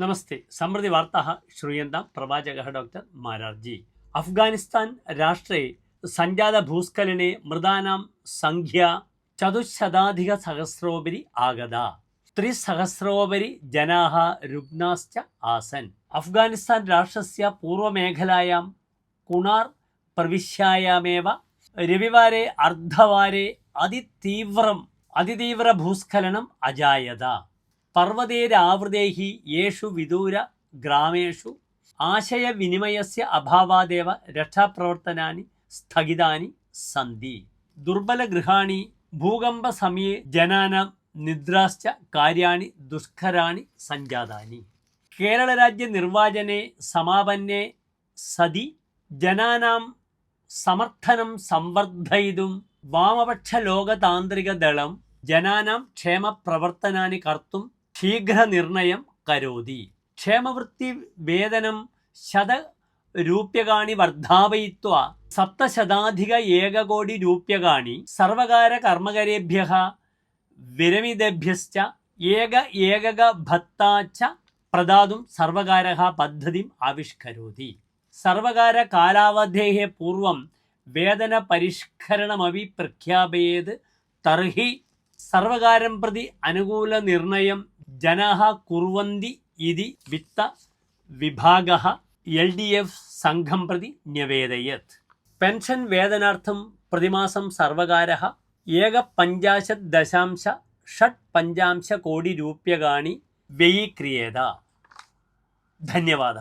നമസ്തേ. സമൃദ്ധി വാർത്ത ശ്രൂയന്ത പ്രവാചക ഡോക്ടർ മാരാർജി. അഫ്ഗാനിസ്ഥാൻ രാഷ്ട്രേ സഞ്ജാത ഭൂസ്ഖലനെ മൃതാനാം സംഖ്യ ചതുശതാധിക സഹസ്രോപരി ആഗത. ത്രിസഹസ്രോപരി ജനാഹ രുഗ്നാശ്ച ആസൻ. അഫ്ഗാനിസ്ഥാൻ രാഷ്ട്രസ്യ പൂർവമേഖലായാം കുണാർ പ്രവിശ്യായാമേവ. രവിവാരെ അർദ്ധവാരെ അതിതീവ്രം അതിതീവ്ര ഭൂസ്ഖലനം അജായത. പർവതേരാവൃതേഹി യേഷു വിദൂര ഗ്രാമേഷു ആശയവിനിമയസ്യ അഭാവാദേവ രക്ഷാപ്രവർത്തനാനി സ്ഥഗിതാനി സന്ധി. ദുർബലഗൃഹാണി ഭൂകമ്പസമയെ ജനാന നിദ്രാശ്ച കാര്യാണി ദുഷ്കരാണി സഞ്ജാതാനി കേരളരാജ്യ നിർവാചനെ സമാപന്നെ സതി ജനാനാം സമർത്ഥനം സംവർദ്ധയിതും വാമപക്ഷ ലോകതാന്ത്രികദളം ജനാനാം ക്ഷേമപ്രവർത്തനാനി കർത്തും ശീഘ്രനിർണയം കരോതി ക്ഷേമവൃത്തി വേതനം ശത രൂപ്യകാണി വർദ്ധാപയിത്വ സപ്തശതാധിക ഏകകോടി രൂപ്യകാണി സർവകാര കർമ്മകരേഭ്യ വിരമിതഭ്യശ്ച ഏക ഏകക ഭത്താച്ച പ്രദാതും സർവകാര പദ്ധതി ആവിഷ്കരോതി സർവകാര കാലാവധേः പൂർവം വേതന പരിഷ്കരണമവി പ്രഖ്യാപയേത് തർഹി സർവകാരം പ്രതി അനുകൂല നിർണയം ജനാഹ കുർവന്തി ഇതി വിത്ത വിഭാഗ എൽ ഡി എഫ് സംഘം പ്രതി ന്യവേദയത് പെൻഷൻ വേതനാർത്ഥം പ്രതിമാസം സർവകാര ഏകപഞ്ചാശത് ദശാംശ ഷട്ട് പഞ്ചാംശ കോടി രൂപ്യകാണി വ്യയീക്രിയേത. ധന്യവാദ